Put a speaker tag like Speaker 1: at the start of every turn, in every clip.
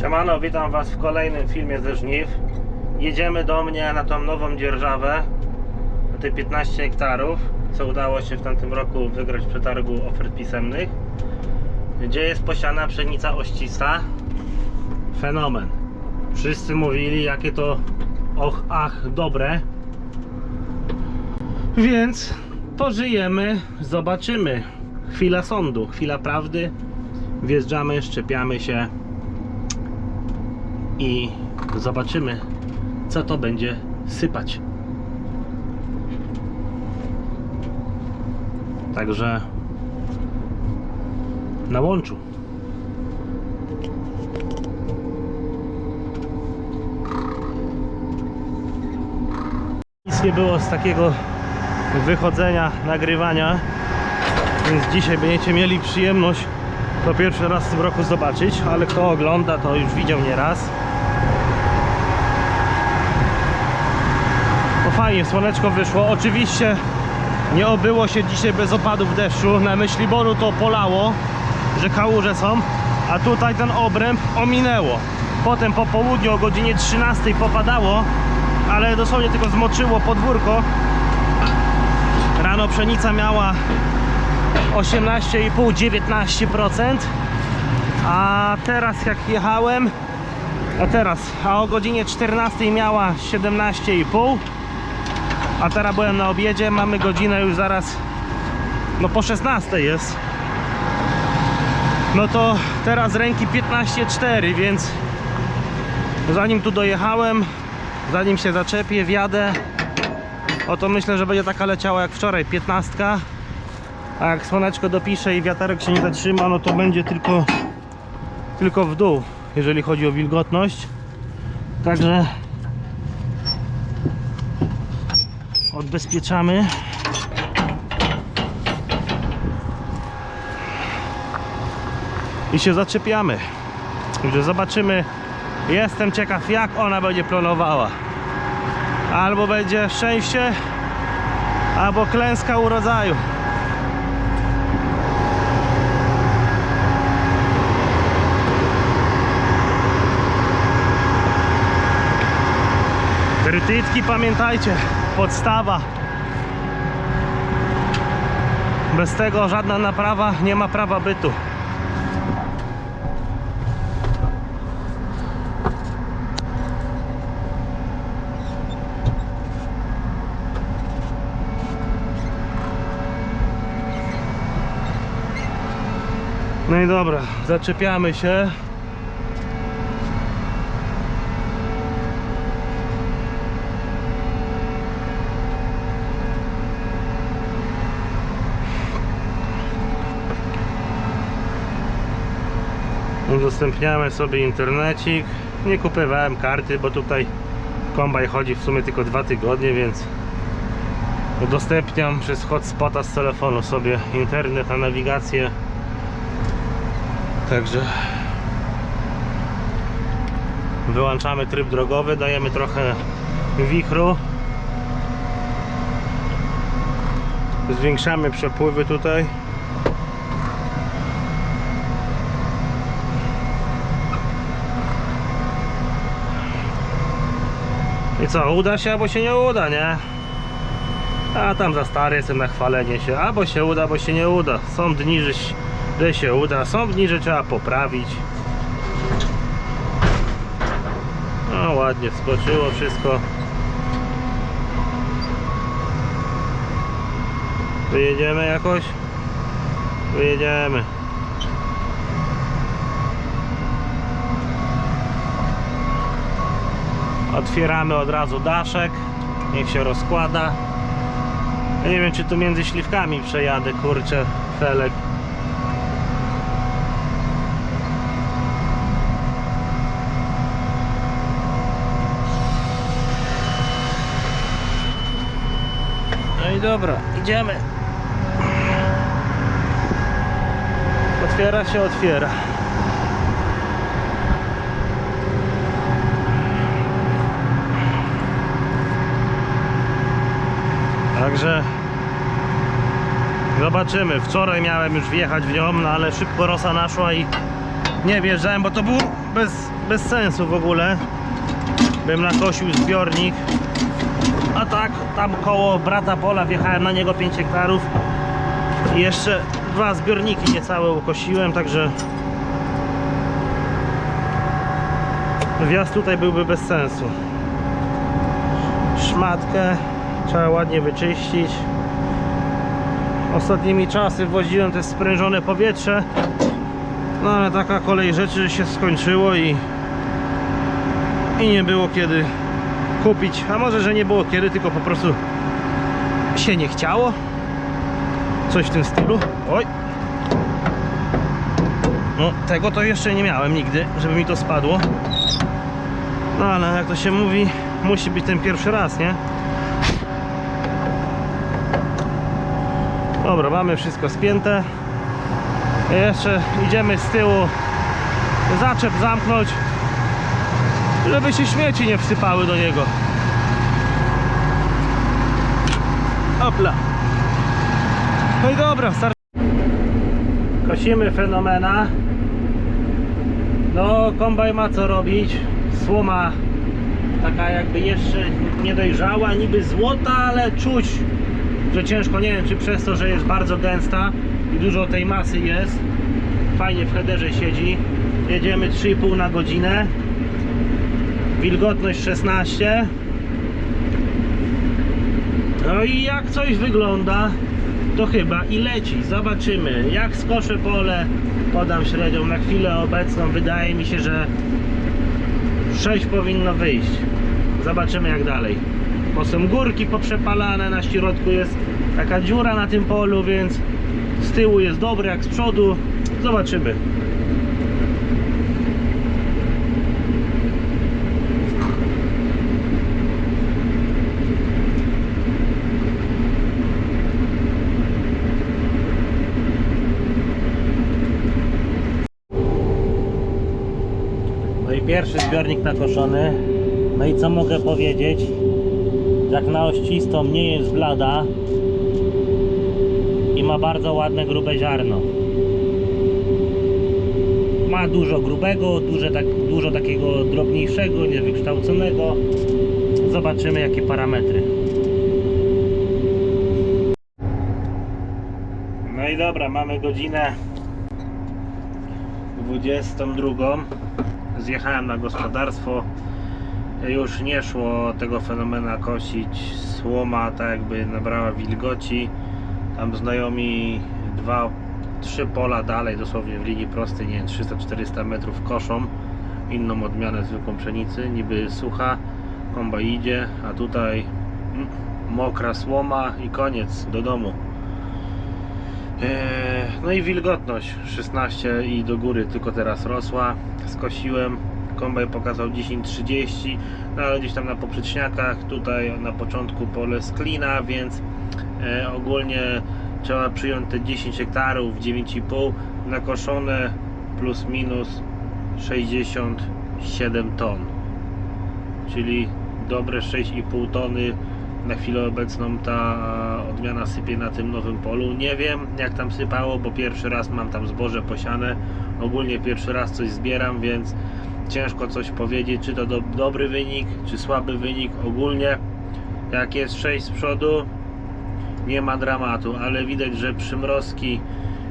Speaker 1: Siemano, witam Was w kolejnym filmie ze żniw. Jedziemy do mnie na tą nową dzierżawę, na te 15 hektarów, co udało się w tamtym roku wygrać w przetargu ofert pisemnych, gdzie jest posiana pszenica oścista. Fenomen. Wszyscy mówili, jakie to och, ach, dobre. Więc pożyjemy, zobaczymy. Chwila sądu, chwila prawdy. Wjeżdżamy, szczepiamy się i zobaczymy, co to będzie sypać. Także na łączu. Nic nie było z takiego wychodzenia, nagrywania, więc dzisiaj będziecie mieli przyjemność to pierwszy raz w tym roku zobaczyć, ale kto ogląda, to już widział nieraz. Fajnie, słoneczko wyszło. Oczywiście nie obyło się dzisiaj bez opadów deszczu. Na Myśliboru to polało, że kałuże są, a tutaj ten obręb ominęło. Potem po południu o godzinie 13 popadało, ale dosłownie tylko zmoczyło podwórko. Rano pszenica miała 18,5-19%, a teraz jak jechałem, a teraz, a o godzinie 14 miała 17,5, a teraz byłem na obiedzie, mamy godzinę już zaraz, no po 16 jest, no to teraz ręki 15,4, więc zanim tu dojechałem, zanim się zaczepię, wjadę, oto myślę, że będzie taka leciała jak wczoraj, 15. A jak słoneczko dopisze i wiaterek się nie zatrzyma, no to będzie tylko, tylko w dół, jeżeli chodzi o wilgotność. Także odbezpieczamy. I się zaczepiamy. Zobaczymy. Jestem ciekaw, jak ona będzie planowała. Albo będzie szczęście, albo klęska urodzaju. Trytytki pamiętajcie, podstawa. Bez tego żadna naprawa nie ma prawa bytu. No i dobra, zaczepiamy się. Udostępniamy sobie internecik. Nie kupowałem karty, bo tutaj kombaj chodzi w sumie tylko dwa tygodnie, więc udostępniam przez hotspota z telefonu sobie internet na nawigację. Także wyłączamy tryb drogowy, dajemy trochę wichru. Zwiększamy przepływy tutaj. I co, uda się albo się nie uda, nie? A tam za stary jestem na chwalenie się. Albo się uda, albo się nie uda. Są dni, że, że się uda, są dni, że trzeba poprawić. No ładnie, wskoczyło wszystko. Wyjedziemy jakoś? Wyjedziemy. Otwieramy od razu daszek. Niech się rozkłada. Ja nie wiem, czy tu między śliwkami przejadę, kurczę, felek. No i dobra, idziemy. Otwiera się, otwiera. Także zobaczymy. Wczoraj miałem już wjechać w nią, no ale szybko rosa naszła i nie wjeżdżałem, bo to był bez, bez sensu w ogóle. Bym nakosił zbiornik. A tak, tam koło brata pola wjechałem na niego 5 hektarów. I jeszcze dwa zbiorniki niecałe ukosiłem, także wjazd tutaj byłby bez sensu. Szmatkę trzeba ładnie wyczyścić. Ostatnimi czasy woziłem też sprężone powietrze. No ale taka kolej rzeczy się skończyło i i nie było kiedy kupić. A może, że nie było kiedy, tylko po prostu się nie chciało. Coś w tym stylu. Oj. No, tego to jeszcze nie miałem nigdy, żeby mi to spadło. No ale jak to się mówi, musi być ten pierwszy raz, nie? Dobra, mamy wszystko spięte. Jeszcze idziemy z tyłu zaczep zamknąć, żeby się śmieci nie wsypały do niego. Opla. No i dobra, start. Kosimy fenomena. No, kombaj ma co robić. Słoma taka jakby jeszcze nie dojrzała, niby złota, ale czuć, że ciężko, nie wiem czy przez to, że jest bardzo gęsta i dużo tej masy jest. Fajnie w headerze siedzi. Jedziemy 3,5 na godzinę. Wilgotność 16. No i jak coś wygląda, to chyba i leci. Zobaczymy. Jak skoszę pole, podam średnią na chwilę obecną. Wydaje mi się, że 6 powinno wyjść. Zobaczymy jak dalej. Bo są górki poprzepalane, na środku jest taka dziura na tym polu, więc z tyłu jest dobre jak z przodu. Zobaczymy. No i pierwszy zbiornik nakoszony. No i co mogę powiedzieć? Jak na ościstą nie jest blada i ma bardzo ładne grube ziarno. Ma dużo grubego, tak, dużo takiego drobniejszego, niewykształconego. Zobaczymy jakie parametry. No i dobra, mamy godzinę 22 zjechałem na gospodarstwo już nie szło tego fenomena kosić. Słoma tak jakby nabrała wilgoci. Tam znajomi dwa, trzy pola dalej dosłownie w linii prostej, nie wiem, 300-400 metrów koszą. Inną odmianę zwykłą pszenicy, niby sucha. Komba idzie, a tutaj mm, mokra słoma i koniec, do domu. Eee, no i wilgotność. 16 i do góry tylko teraz rosła. Skosiłem, kombaj pokazał 10-30, no ale gdzieś tam na poprzeczniakach, tutaj na początku pole sklina, więc e, ogólnie trzeba przyjąć te 10 hektarów, 9,5 nakoszone plus minus 67 ton. Czyli dobre 6,5 tony na chwilę obecną ta odmiana sypie na tym nowym polu. Nie wiem jak tam sypało, bo pierwszy raz mam tam zboże posiane. Ogólnie pierwszy raz coś zbieram, więc ciężko coś powiedzieć, czy to do, dobry wynik, czy słaby wynik. Ogólnie jak jest 6 z przodu, nie ma dramatu, ale widać, że przymrozki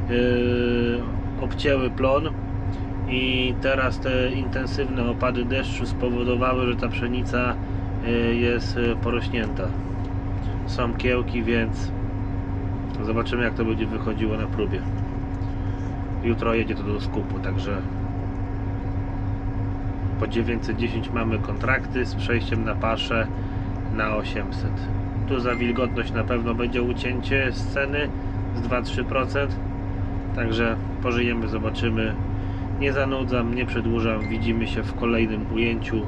Speaker 1: yy, obcięły plon i teraz te intensywne opady deszczu spowodowały, że ta pszenica y, jest y, porośnięta. Są kiełki, więc zobaczymy jak to będzie wychodziło na próbie. Jutro jedzie to do skupu, także po 910 mamy kontrakty z przejściem na paszę na 800. Tu za wilgotność na pewno będzie ucięcie z ceny z 2-3%. Także pożyjemy, zobaczymy. Nie zanudzam, nie przedłużam. Widzimy się w kolejnym ujęciu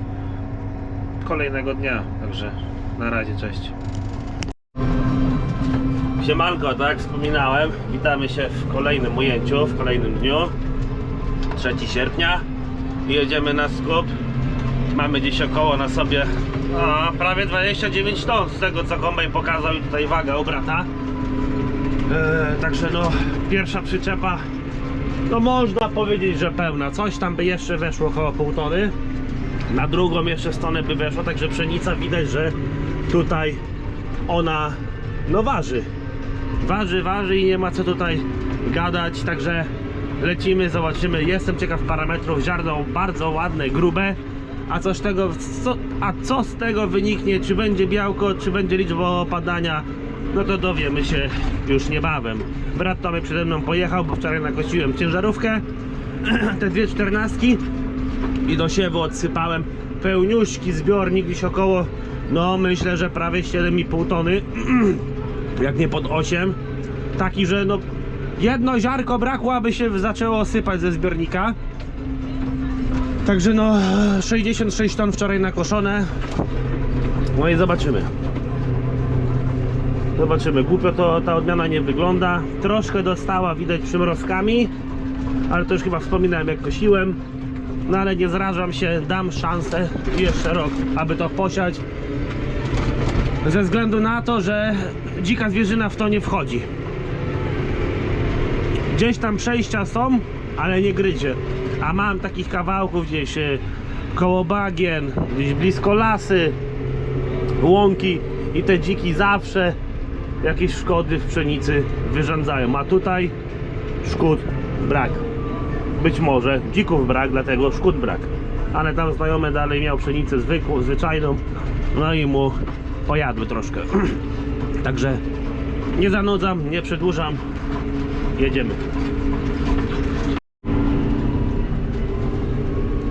Speaker 1: kolejnego dnia. Także na razie, cześć. Siemanko, tak jak wspominałem, witamy się w kolejnym ujęciu, w kolejnym dniu. 3 sierpnia. Jedziemy na skup. Mamy dziś około na sobie a, prawie 29 ton z tego co kombaj pokazał i tutaj waga u brata. E, także no, pierwsza przyczepa no można powiedzieć, że pełna. Coś tam by jeszcze weszło około pół tony. Na drugą jeszcze stronę by weszło, także pszenica widać, że tutaj ona no waży. Waży, waży i nie ma co tutaj gadać, także lecimy, zobaczymy. Jestem ciekaw parametrów, ziarno bardzo ładne, grube. A co z tego, co, a co z tego wyniknie, czy będzie białko, czy będzie liczba opadania, no to dowiemy się już niebawem. Brat Tomek przede mną pojechał, bo wczoraj nakosiłem ciężarówkę, te dwie czternastki i do siewu odsypałem pełniuśki zbiornik gdzieś około, no myślę, że prawie 7,5 tony, jak nie pod 8. Taki, że no jedno ziarko brakło, aby się zaczęło sypać ze zbiornika. Także no 66 ton wczoraj nakoszone. No i zobaczymy. Zobaczymy. Głupio to ta odmiana nie wygląda. Troszkę dostała widać przymrozkami, ale to już chyba wspominałem jak kosiłem. No ale nie zrażam się, dam szansę jeszcze rok, aby to posiać. Ze względu na to, że dzika zwierzyna w to nie wchodzi. Gdzieś tam przejścia są, ale nie gryzie. A mam takich kawałków gdzieś e, koło bagien, gdzieś blisko lasy, łąki i te dziki zawsze jakieś szkody w pszenicy wyrządzają. A tutaj szkód brak. Być może dzików brak, dlatego szkód brak. Ale tam znajomy dalej miał pszenicę zwykłą, zwyczajną, no i mu pojadły troszkę. Także nie zanudzam, nie przedłużam. Jedziemy.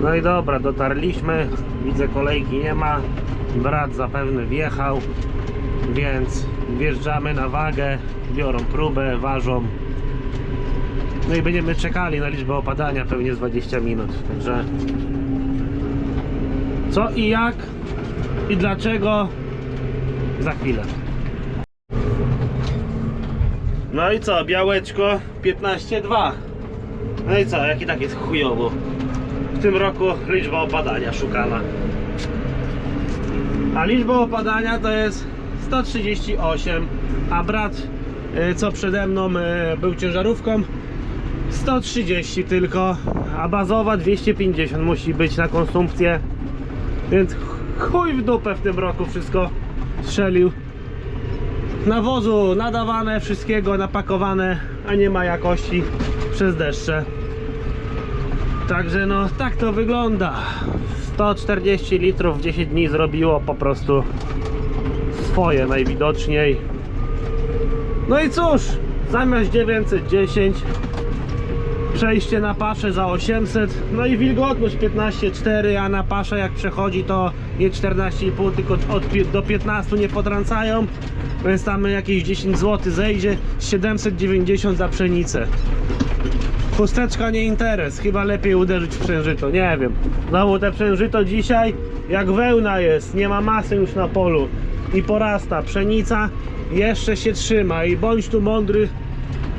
Speaker 1: No i dobra, dotarliśmy. Widzę kolejki nie ma. Brat zapewne wjechał, więc wjeżdżamy na wagę, biorą próbę, ważą. No i będziemy czekali na liczbę opadania pewnie z 20 minut. Także co i jak i dlaczego za chwilę. No i co, białeczko 15,2. No i co, jak i tak jest chujowo. W tym roku liczba opadania szukana. A liczba opadania to jest 138, a brat y, co przede mną y, był ciężarówką 130 tylko, a bazowa 250 musi być na konsumpcję. Więc chuj w dupę w tym roku wszystko strzelił. Nawozu nadawane, wszystkiego napakowane, a nie ma jakości przez deszcze. Także no tak to wygląda. 140 litrów w 10 dni zrobiło po prostu swoje najwidoczniej. No i cóż, zamiast 910 przejście na paszę za 800 no i wilgotność 15,4 a na paszę jak przechodzi to nie 14,5 tylko od, do 15 nie potrącają. Więc tam jakieś 10 zł zejdzie. 790 za pszenicę. Chusteczka nie interes, chyba lepiej uderzyć w przężyto, nie wiem. Znowu te przężyto dzisiaj jak wełna jest, nie ma masy już na polu. I porasta. Pszenica jeszcze się trzyma. I bądź tu mądry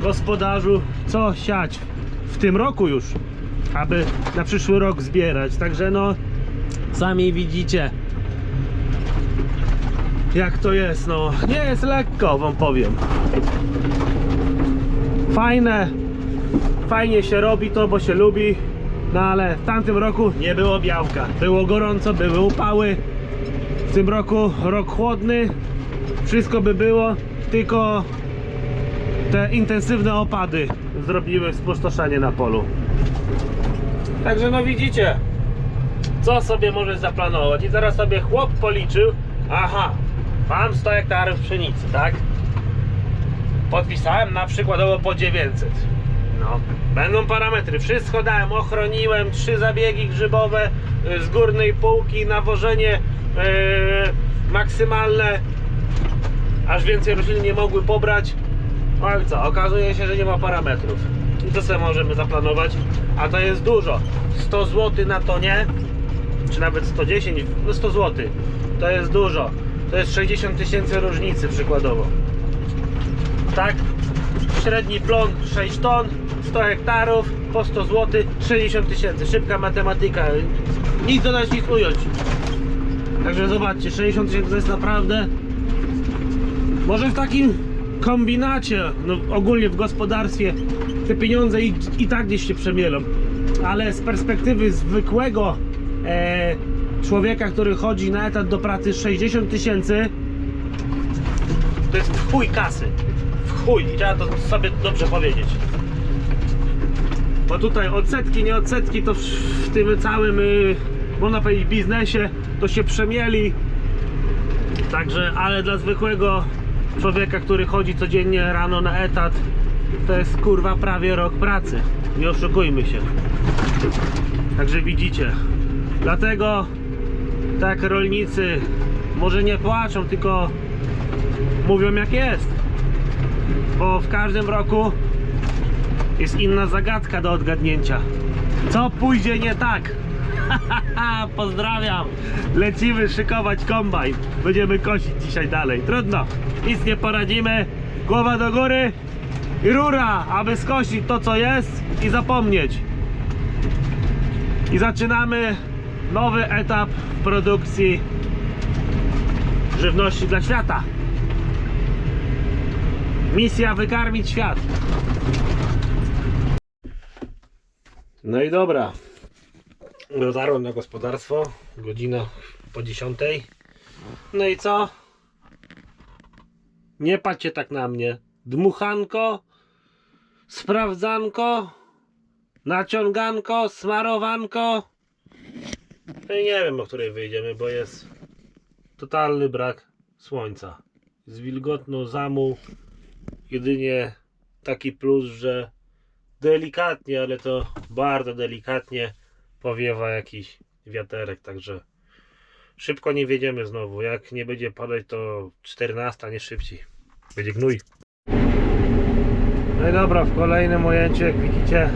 Speaker 1: gospodarzu, co siać w tym roku już, aby na przyszły rok zbierać. Także no, sami widzicie jak to jest, no nie jest lekko, wam powiem. Fajne, fajnie się robi to, bo się lubi. No ale w tamtym roku nie było białka. Było gorąco, były upały. W tym roku rok chłodny. Wszystko by było, tylko te intensywne opady zrobiły spustoszenie na polu. Także no widzicie, co sobie możesz zaplanować. I zaraz sobie chłop policzył. Aha, mam 100 hektarów pszenicy, tak? podpisałem na przykładowo po 900 no, będą parametry, wszystko dałem, ochroniłem, trzy zabiegi grzybowe y, z górnej półki, nawożenie yy, maksymalne aż więcej roślin nie mogły pobrać no i co, okazuje się, że nie ma parametrów i co sobie możemy zaplanować, a to jest dużo 100 zł na tonie czy nawet 110, no 100 zł to jest dużo to jest 60 tysięcy różnicy przykładowo tak? Średni plon 6 ton, 100 hektarów, po 100 zł, 60 tysięcy. Szybka matematyka. Nic dodać, nic ująć. Także zobaczcie, 60 tysięcy to jest naprawdę. Może w takim kombinacie, no ogólnie w gospodarstwie te pieniądze i, i tak gdzieś się przemielą. Ale z perspektywy zwykłego e, człowieka, który chodzi na etat do pracy 60 tysięcy, to jest w chuj kasy. W chuj. I trzeba to sobie dobrze powiedzieć. Bo tutaj odsetki, nie odsetki, to w, w tym całym, y, można powiedzieć, biznesie to się przemieli. Także, ale dla zwykłego człowieka, który chodzi codziennie rano na etat, to jest kurwa prawie rok pracy. Nie oszukujmy się. Także widzicie. Dlatego tak rolnicy może nie płaczą, tylko mówią jak jest. Bo w każdym roku jest inna zagadka do odgadnięcia. Co pójdzie nie tak? Pozdrawiam. Lecimy szykować kombajn. Będziemy kosić dzisiaj dalej. Trudno. Nic nie poradzimy. Głowa do góry i rura, aby skosić to co jest i zapomnieć. I zaczynamy nowy etap produkcji żywności dla świata. Misja wykarmić świat. No i dobra. Dotarłem na gospodarstwo. Godzina po 10. No i co? Nie patrzcie tak na mnie. Dmuchanko, sprawdzanko, naciąganko, smarowanko. No i nie wiem, o której wyjdziemy, bo jest totalny brak słońca. Jest wilgotno zamuł. Jedynie taki plus, że delikatnie, ale to bardzo delikatnie powiewa jakiś wiaterek, także szybko nie wiedziemy znowu. Jak nie będzie padać, to 14, a nie szybciej. Będzie gnój. No i dobra, w kolejnym ujęciu, jak widzicie,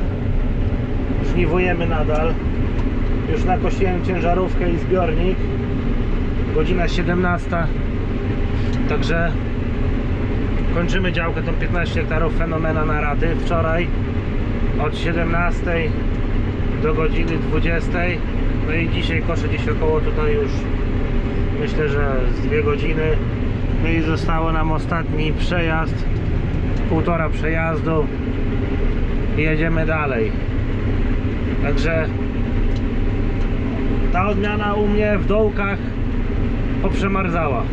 Speaker 1: żniwujemy nadal. Już nakosiłem ciężarówkę i zbiornik. Godzina 17. Także kończymy działkę tą 15 hektarów fenomena na rady. Wczoraj od 17 do godziny 20. No i dzisiaj koszę gdzieś około tutaj już myślę, że z dwie godziny. No i zostało nam ostatni przejazd, półtora przejazdu i jedziemy dalej. Także ta odmiana u mnie w dołkach poprzemarzała.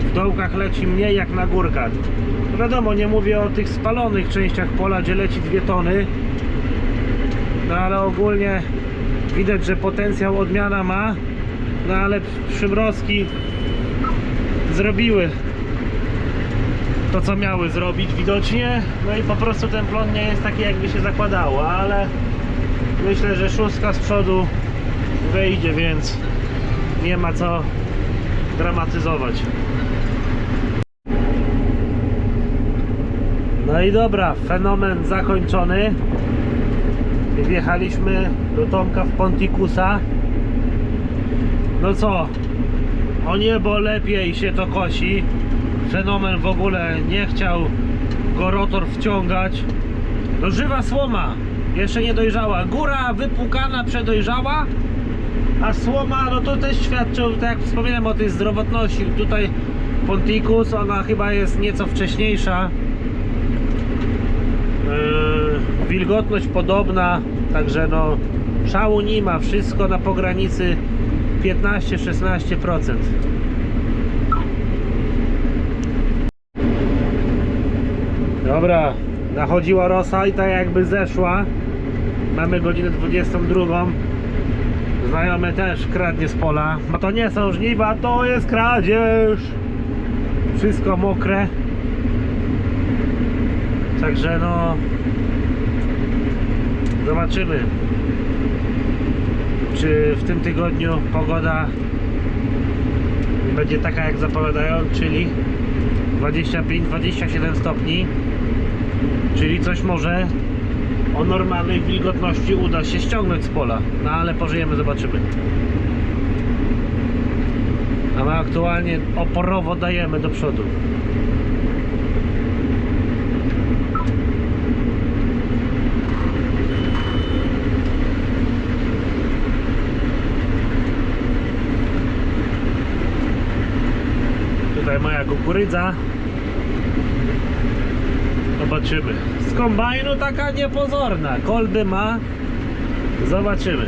Speaker 1: W dołkach leci mniej jak na górkach. Wiadomo, nie mówię o tych spalonych częściach pola, gdzie leci dwie tony. No ale ogólnie widać, że potencjał odmiana ma. No ale przymrozki zrobiły to, co miały zrobić widocznie. No i po prostu ten plon nie jest taki, jakby się zakładało, ale myślę, że szóstka z przodu wejdzie, więc nie ma co dramatyzować. No i dobra, fenomen zakończony. Wjechaliśmy do Tomka w Ponticusa. No co? O niebo lepiej się to kosi. Fenomen w ogóle nie chciał go rotor wciągać. To żywa słoma. Jeszcze nie dojrzała. Góra wypłukana, przedojrzała. A słoma, no to też świadczy, tak jak wspominałem o tej zdrowotności. Tutaj Ponticus, ona chyba jest nieco wcześniejsza. Yy, wilgotność podobna, także no szału nie ma, wszystko na pogranicy 15-16%. Dobra, nachodziła rosa i tak jakby zeszła. Mamy godzinę 22. Znajomy też kradnie z pola. Bo to nie są żniwa, to jest kradzież. Wszystko mokre. Także no zobaczymy czy w tym tygodniu pogoda będzie taka jak zapowiadają, czyli 25-27 stopni czyli coś może o normalnej wilgotności uda się ściągnąć z pola. No ale pożyjemy, zobaczymy. A my aktualnie oporowo dajemy do przodu moja kukurydza. Zobaczymy. Z kombajnu taka niepozorna. Kolby ma. Zobaczymy.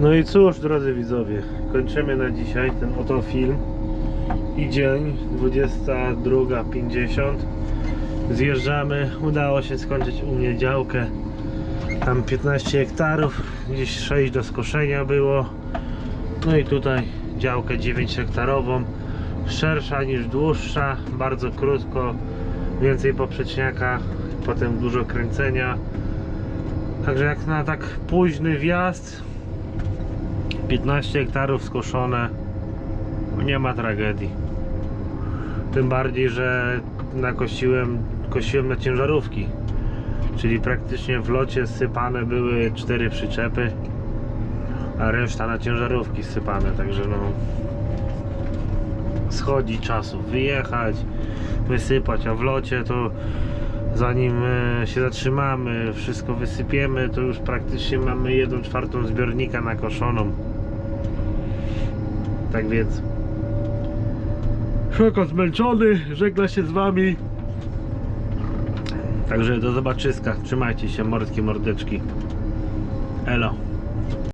Speaker 1: No i cóż, drodzy widzowie, kończymy na dzisiaj ten oto film. I dzień 22.50 zjeżdżamy, udało się skończyć u mnie działkę. Tam 15 hektarów, gdzieś 6 do skoszenia było. No i tutaj działkę 9 hektarową szersza niż dłuższa, bardzo krótko. Więcej poprzeczniaka, potem dużo kręcenia. Także jak na tak późny wjazd 15 hektarów skoszone nie ma tragedii tym bardziej, że nakosiłem kosiłem na ciężarówki czyli praktycznie w locie sypane były cztery przyczepy a reszta na ciężarówki sypane także no schodzi czasu wyjechać wysypać, a w locie to zanim e, się zatrzymamy, wszystko wysypiemy, to już praktycznie mamy 1 czwartą zbiornika nakoszoną. Tak więc Szoko zmęczony, żegna się z wami. Także do zobaczyska. Trzymajcie się, mordki, mordeczki. Elo.